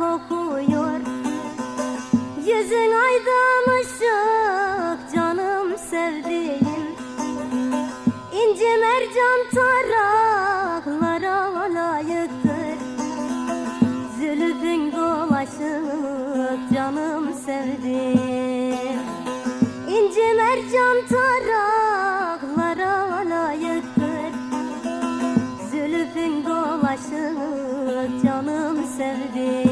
kokuyor. Yüzün aydan ışık canım sevdiğim. İnci mercan taraklara layıktır. Zülüfün dolaşık canım sevdiğim. İnci mercan taraklara layıktır. Zülüfün dolaşık canım sevdiğim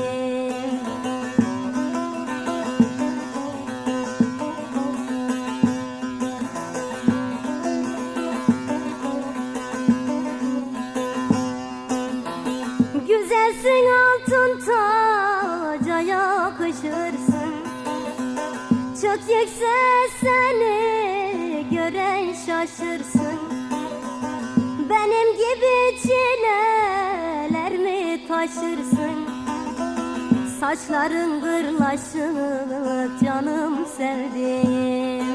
Güzelsin altın taca yakışırsın. Çok yüksek seni gören şaşırsın. Benim gibi mi taşırsın. Saçların gırlaşık canım sevdiğim.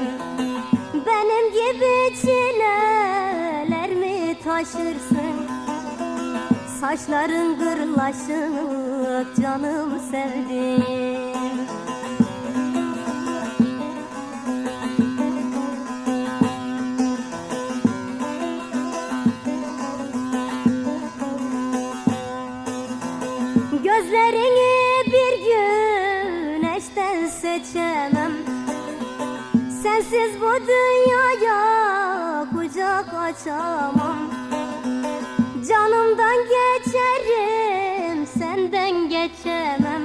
Benim gibi çileler mi taşırsın? Saçların gırlaşık canım sevdiğim Gözlerini bir güneşten seçemem. Sensiz bu dünyaya kucak açamam. Canımdan geçerim senden geçemem.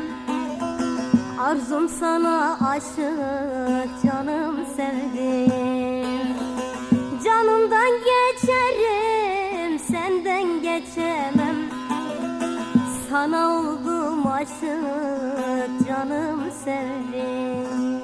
Arzum sana aşık canım Sana oldum aşık canım sevdiğim